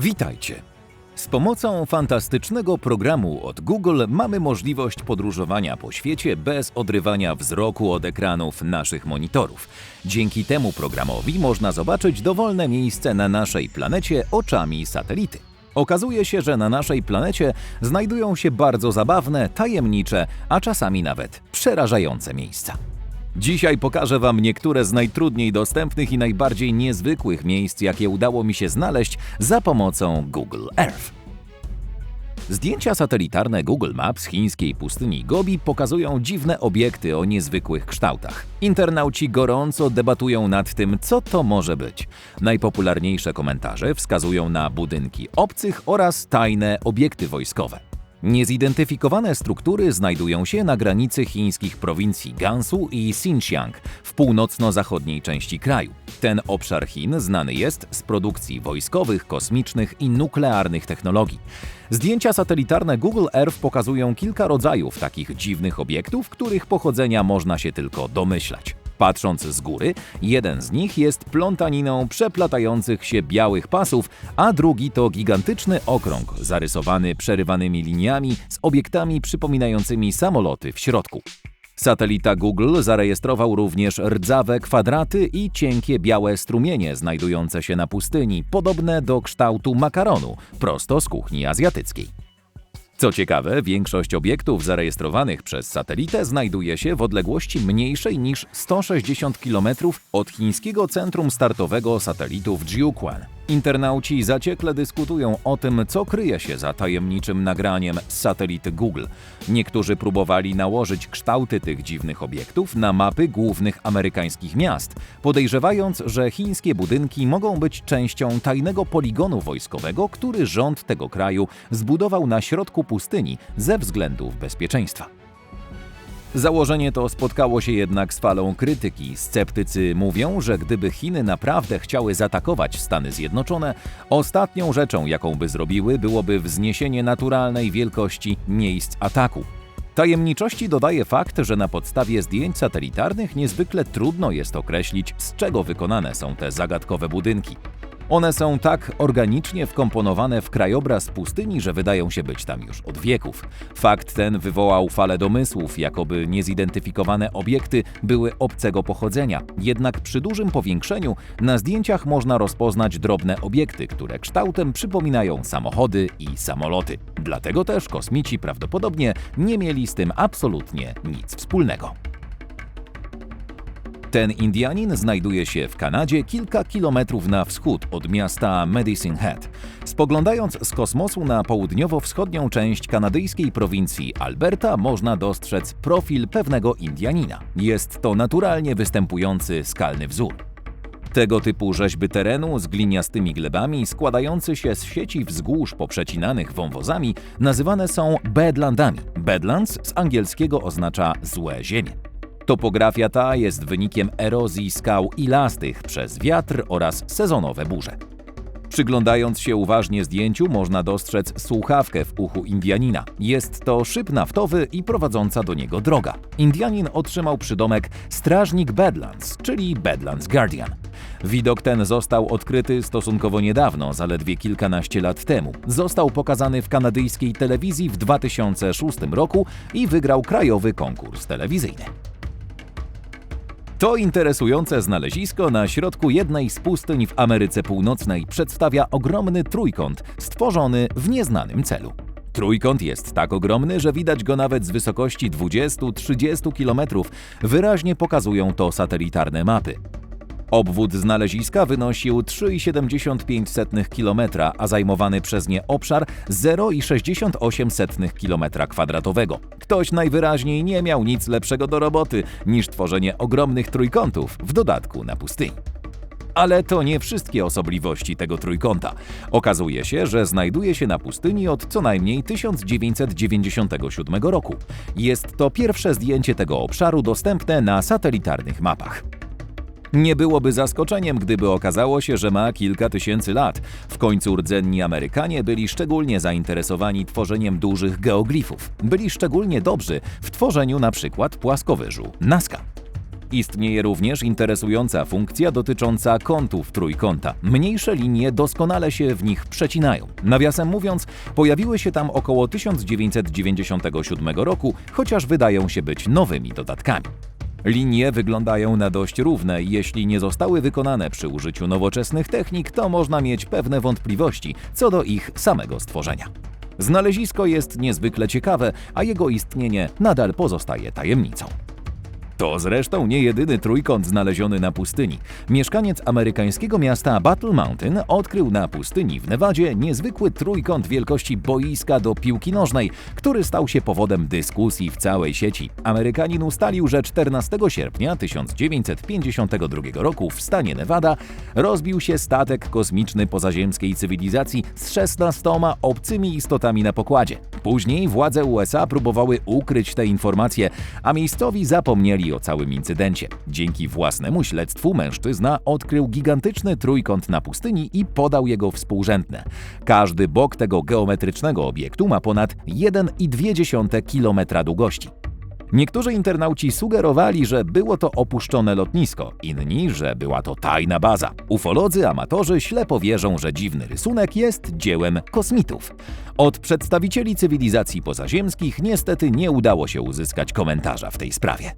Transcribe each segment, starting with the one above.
Witajcie! Z pomocą fantastycznego programu od Google mamy możliwość podróżowania po świecie bez odrywania wzroku od ekranów naszych monitorów. Dzięki temu programowi można zobaczyć dowolne miejsce na naszej planecie oczami satelity. Okazuje się, że na naszej planecie znajdują się bardzo zabawne, tajemnicze, a czasami nawet przerażające miejsca. Dzisiaj pokażę Wam niektóre z najtrudniej dostępnych i najbardziej niezwykłych miejsc, jakie udało mi się znaleźć za pomocą Google Earth. Zdjęcia satelitarne Google Maps chińskiej pustyni Gobi pokazują dziwne obiekty o niezwykłych kształtach. Internauci gorąco debatują nad tym, co to może być. Najpopularniejsze komentarze wskazują na budynki obcych oraz tajne obiekty wojskowe. Niezidentyfikowane struktury znajdują się na granicy chińskich prowincji Gansu i Xinjiang w północno-zachodniej części kraju. Ten obszar Chin znany jest z produkcji wojskowych, kosmicznych i nuklearnych technologii. Zdjęcia satelitarne Google Earth pokazują kilka rodzajów takich dziwnych obiektów, których pochodzenia można się tylko domyślać. Patrząc z góry, jeden z nich jest plątaniną przeplatających się białych pasów, a drugi to gigantyczny okrąg zarysowany przerywanymi liniami z obiektami przypominającymi samoloty w środku. Satelita Google zarejestrował również rdzawe kwadraty i cienkie białe strumienie znajdujące się na pustyni, podobne do kształtu makaronu, prosto z kuchni azjatyckiej. Co ciekawe, większość obiektów zarejestrowanych przez satelitę znajduje się w odległości mniejszej niż 160 km od chińskiego centrum startowego satelitów Jiuquan. Internauci zaciekle dyskutują o tym, co kryje się za tajemniczym nagraniem z satelity Google. Niektórzy próbowali nałożyć kształty tych dziwnych obiektów na mapy głównych amerykańskich miast, podejrzewając, że chińskie budynki mogą być częścią tajnego poligonu wojskowego, który rząd tego kraju zbudował na środku pustyni ze względów bezpieczeństwa. Założenie to spotkało się jednak z falą krytyki. Sceptycy mówią, że gdyby Chiny naprawdę chciały zaatakować Stany Zjednoczone, ostatnią rzeczą, jaką by zrobiły, byłoby wzniesienie naturalnej wielkości miejsc ataku. Tajemniczości dodaje fakt, że na podstawie zdjęć satelitarnych niezwykle trudno jest określić, z czego wykonane są te zagadkowe budynki. One są tak organicznie wkomponowane w krajobraz pustyni, że wydają się być tam już od wieków. Fakt ten wywołał falę domysłów, jakoby niezidentyfikowane obiekty były obcego pochodzenia. Jednak przy dużym powiększeniu na zdjęciach można rozpoznać drobne obiekty, które kształtem przypominają samochody i samoloty. Dlatego też kosmici prawdopodobnie nie mieli z tym absolutnie nic wspólnego. Ten Indianin znajduje się w Kanadzie kilka kilometrów na wschód od miasta Medicine Hat. Spoglądając z kosmosu na południowo-wschodnią część kanadyjskiej prowincji Alberta można dostrzec profil pewnego Indianina. Jest to naturalnie występujący skalny wzór. Tego typu rzeźby terenu z gliniastymi glebami składający się z sieci wzgórz poprzecinanych wąwozami nazywane są bedlandami. Bedlands z angielskiego oznacza złe ziemie. Topografia ta jest wynikiem erozji skał ilastych przez wiatr oraz sezonowe burze. Przyglądając się uważnie zdjęciu, można dostrzec słuchawkę w uchu Indianina. Jest to szyb naftowy i prowadząca do niego droga. Indianin otrzymał przydomek Strażnik Badlands, czyli Badlands Guardian. Widok ten został odkryty stosunkowo niedawno, zaledwie kilkanaście lat temu. Został pokazany w kanadyjskiej telewizji w 2006 roku i wygrał krajowy konkurs telewizyjny. To interesujące znalezisko na środku jednej z pustyń w Ameryce Północnej przedstawia ogromny trójkąt stworzony w nieznanym celu. Trójkąt jest tak ogromny, że widać go nawet z wysokości 20-30 km. Wyraźnie pokazują to satelitarne mapy. Obwód znaleziska wynosił 3,75 km, a zajmowany przez nie obszar 0,68 km2. Ktoś najwyraźniej nie miał nic lepszego do roboty niż tworzenie ogromnych trójkątów, w dodatku na pustyni. Ale to nie wszystkie osobliwości tego trójkąta. Okazuje się, że znajduje się na pustyni od co najmniej 1997 roku. Jest to pierwsze zdjęcie tego obszaru dostępne na satelitarnych mapach. Nie byłoby zaskoczeniem, gdyby okazało się, że ma kilka tysięcy lat. W końcu rdzenni Amerykanie byli szczególnie zainteresowani tworzeniem dużych geoglifów. Byli szczególnie dobrzy w tworzeniu na przykład płaskowyżu Nazca. Istnieje również interesująca funkcja dotycząca kątów trójkąta. Mniejsze linie doskonale się w nich przecinają. Nawiasem mówiąc, pojawiły się tam około 1997 roku, chociaż wydają się być nowymi dodatkami. Linie wyglądają na dość równe i jeśli nie zostały wykonane przy użyciu nowoczesnych technik, to można mieć pewne wątpliwości co do ich samego stworzenia. Znalezisko jest niezwykle ciekawe, a jego istnienie nadal pozostaje tajemnicą. To zresztą nie jedyny trójkąt znaleziony na pustyni. Mieszkaniec amerykańskiego miasta Battle Mountain odkrył na pustyni w Nevadzie niezwykły trójkąt wielkości boiska do piłki nożnej, który stał się powodem dyskusji w całej sieci. Amerykanin ustalił, że 14 sierpnia 1952 roku w stanie Nevada rozbił się statek kosmiczny pozaziemskiej cywilizacji z 16 obcymi istotami na pokładzie. Później władze USA próbowały ukryć te informacje, a miejscowi zapomnieli o całym incydencie. Dzięki własnemu śledztwu mężczyzna odkrył gigantyczny trójkąt na pustyni i podał jego współrzędne. Każdy bok tego geometrycznego obiektu ma ponad 1,2 km długości. Niektórzy internauci sugerowali, że było to opuszczone lotnisko, inni, że była to tajna baza. Ufolodzy amatorzy ślepo wierzą, że dziwny rysunek jest dziełem kosmitów. Od przedstawicieli cywilizacji pozaziemskich niestety nie udało się uzyskać komentarza w tej sprawie.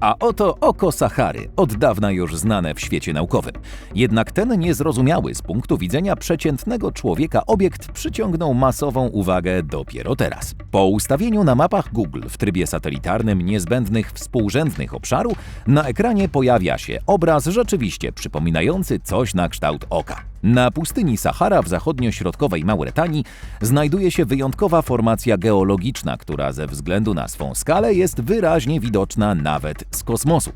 A oto oko Sahary, od dawna już znane w świecie naukowym. Jednak ten niezrozumiały z punktu widzenia przeciętnego człowieka obiekt przyciągnął masową uwagę dopiero teraz. Po ustawieniu na mapach Google w trybie satelitarnym niezbędnych współrzędnych obszaru, na ekranie pojawia się obraz rzeczywiście przypominający coś na kształt oka. Na pustyni Sahara w zachodnio-środkowej Mauretanii znajduje się wyjątkowa formacja geologiczna, która ze względu na swą skalę jest wyraźnie widoczna nawet z kosmosu.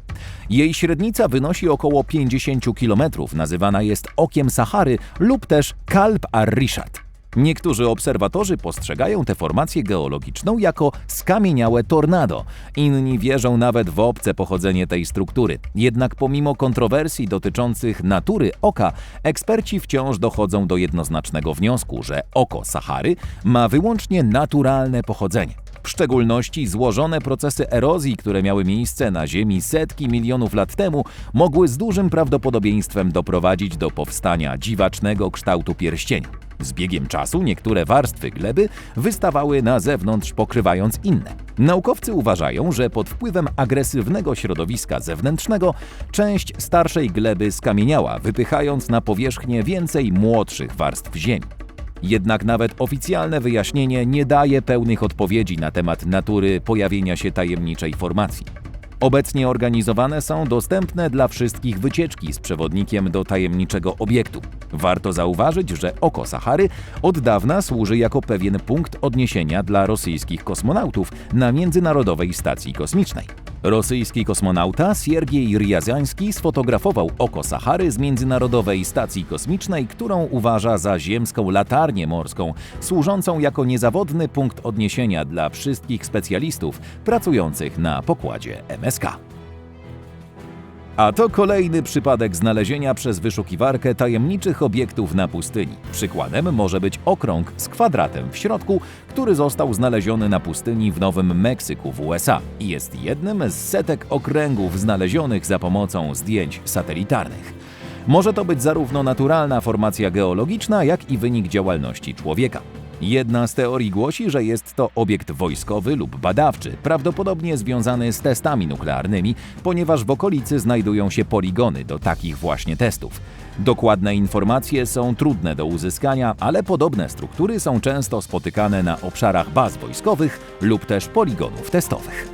Jej średnica wynosi około 50 km, nazywana jest Okiem Sahary lub też Kalb ar-Rishad. Niektórzy obserwatorzy postrzegają tę formację geologiczną jako skamieniałe tornado. Inni wierzą nawet w obce pochodzenie tej struktury. Jednak pomimo kontrowersji dotyczących natury oka, eksperci wciąż dochodzą do jednoznacznego wniosku, że oko Sahary ma wyłącznie naturalne pochodzenie. W szczególności złożone procesy erozji, które miały miejsce na Ziemi setki milionów lat temu, mogły z dużym prawdopodobieństwem doprowadzić do powstania dziwacznego kształtu pierścienia. Z biegiem czasu niektóre warstwy gleby wystawały na zewnątrz, pokrywając inne. Naukowcy uważają, że pod wpływem agresywnego środowiska zewnętrznego część starszej gleby skamieniała, wypychając na powierzchnię więcej młodszych warstw ziemi. Jednak nawet oficjalne wyjaśnienie nie daje pełnych odpowiedzi na temat natury pojawienia się tajemniczej formacji. Obecnie organizowane są dostępne dla wszystkich wycieczki z przewodnikiem do tajemniczego obiektu. Warto zauważyć, że oko Sahary od dawna służy jako pewien punkt odniesienia dla rosyjskich kosmonautów na Międzynarodowej Stacji Kosmicznej. Rosyjski kosmonauta Siergiej Riazański sfotografował oko Sahary z Międzynarodowej Stacji Kosmicznej, którą uważa za ziemską latarnię morską, służącą jako niezawodny punkt odniesienia dla wszystkich specjalistów pracujących na pokładzie MSK. A to kolejny przypadek znalezienia przez wyszukiwarkę tajemniczych obiektów na pustyni. Przykładem może być okrąg z kwadratem w środku, który został znaleziony na pustyni w Nowym Meksyku w USA i jest jednym z setek okręgów znalezionych za pomocą zdjęć satelitarnych. Może to być zarówno naturalna formacja geologiczna, jak i wynik działalności człowieka. Jedna z teorii głosi, że jest to obiekt wojskowy lub badawczy, prawdopodobnie związany z testami nuklearnymi, ponieważ w okolicy znajdują się poligony do takich właśnie testów. Dokładne informacje są trudne do uzyskania, ale podobne struktury są często spotykane na obszarach baz wojskowych lub też poligonów testowych.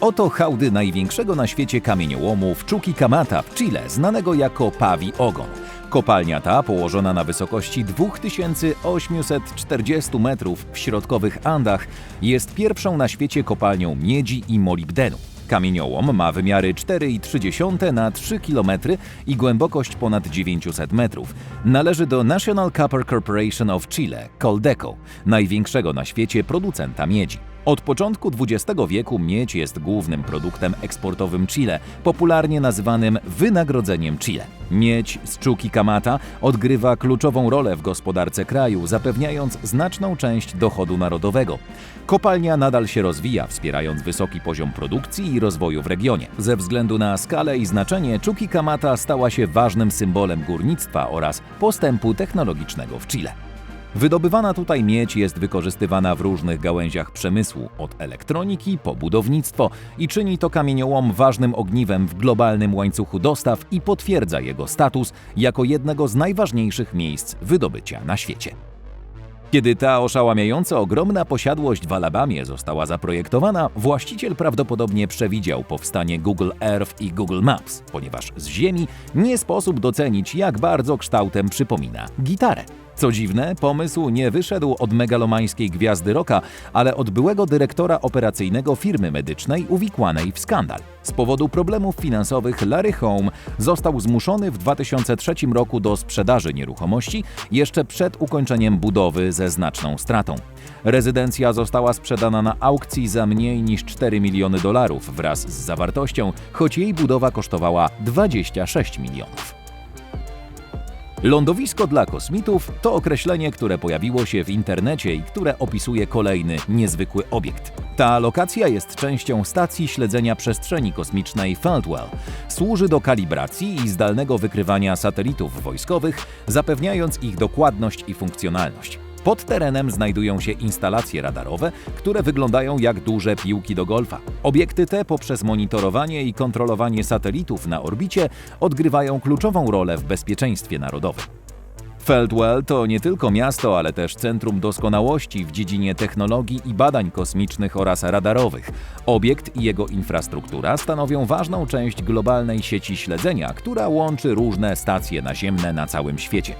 Oto hałdy największego na świecie kamieniołomu w Chuquicamata w Chile, znanego jako Pawi Ogon. Kopalnia ta, położona na wysokości 2840 metrów w środkowych Andach, jest pierwszą na świecie kopalnią miedzi i molibdenu. Kamieniołom ma wymiary 4,3 na 3 km i głębokość ponad 900 metrów. Należy do National Copper Corporation of Chile, Coldeco, największego na świecie producenta miedzi. Od początku XX wieku miedź jest głównym produktem eksportowym Chile, popularnie nazywanym wynagrodzeniem Chile. Miedź z Chuki Kamata odgrywa kluczową rolę w gospodarce kraju, zapewniając znaczną część dochodu narodowego. Kopalnia nadal się rozwija, wspierając wysoki poziom produkcji i rozwoju w regionie. Ze względu na skalę i znaczenie Chuki Kamata stała się ważnym symbolem górnictwa oraz postępu technologicznego w Chile. Wydobywana tutaj miedź jest wykorzystywana w różnych gałęziach przemysłu, od elektroniki po budownictwo i czyni to kamieniołom ważnym ogniwem w globalnym łańcuchu dostaw i potwierdza jego status jako jednego z najważniejszych miejsc wydobycia na świecie. Kiedy ta oszałamiająco ogromna posiadłość w Alabamie została zaprojektowana, właściciel prawdopodobnie przewidział powstanie Google Earth i Google Maps, ponieważ z Ziemi nie sposób docenić, jak bardzo kształtem przypomina gitarę. Co dziwne, pomysł nie wyszedł od megalomańskiej gwiazdy rocka, ale od byłego dyrektora operacyjnego firmy medycznej uwikłanej w skandal. Z powodu problemów finansowych Larry Home został zmuszony w 2003 roku do sprzedaży nieruchomości jeszcze przed ukończeniem budowy ze znaczną stratą. Rezydencja została sprzedana na aukcji za mniej niż 4 miliony dolarów wraz z zawartością, choć jej budowa kosztowała 26 milionów. Lądowisko dla kosmitów to określenie, które pojawiło się w internecie i które opisuje kolejny niezwykły obiekt. Ta lokacja jest częścią stacji śledzenia przestrzeni kosmicznej Feldwell. Służy do kalibracji i zdalnego wykrywania satelitów wojskowych, zapewniając ich dokładność i funkcjonalność. Pod terenem znajdują się instalacje radarowe, które wyglądają jak duże piłki do golfa. Obiekty te poprzez monitorowanie i kontrolowanie satelitów na orbicie odgrywają kluczową rolę w bezpieczeństwie narodowym. Feldwell to nie tylko miasto, ale też centrum doskonałości w dziedzinie technologii i badań kosmicznych oraz radarowych. Obiekt i jego infrastruktura stanowią ważną część globalnej sieci śledzenia, która łączy różne stacje naziemne na całym świecie.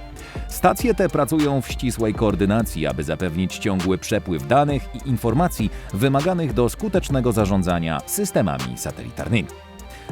Stacje te pracują w ścisłej koordynacji, aby zapewnić ciągły przepływ danych i informacji wymaganych do skutecznego zarządzania systemami satelitarnymi.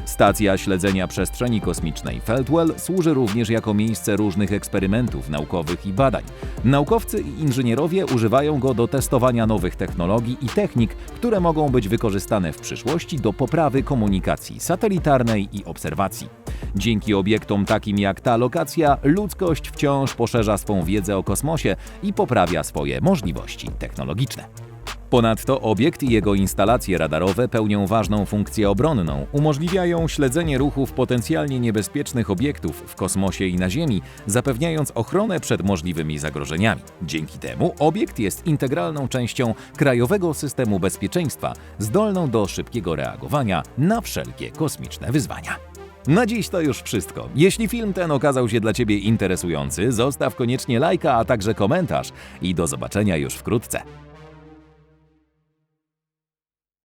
Stacja śledzenia przestrzeni kosmicznej Feldwell służy również jako miejsce różnych eksperymentów naukowych i badań. Naukowcy i inżynierowie używają go do testowania nowych technologii i technik, które mogą być wykorzystane w przyszłości do poprawy komunikacji satelitarnej i obserwacji. Dzięki obiektom takim jak ta lokacja, ludzkość wciąż poszerza swą wiedzę o kosmosie i poprawia swoje możliwości technologiczne. Ponadto obiekt i jego instalacje radarowe pełnią ważną funkcję obronną, umożliwiają śledzenie ruchów potencjalnie niebezpiecznych obiektów w kosmosie i na Ziemi, zapewniając ochronę przed możliwymi zagrożeniami. Dzięki temu obiekt jest integralną częścią krajowego systemu bezpieczeństwa, zdolną do szybkiego reagowania na wszelkie kosmiczne wyzwania. Na dziś to już wszystko. Jeśli film ten okazał się dla Ciebie interesujący, zostaw koniecznie lajka, a także komentarz i do zobaczenia już wkrótce.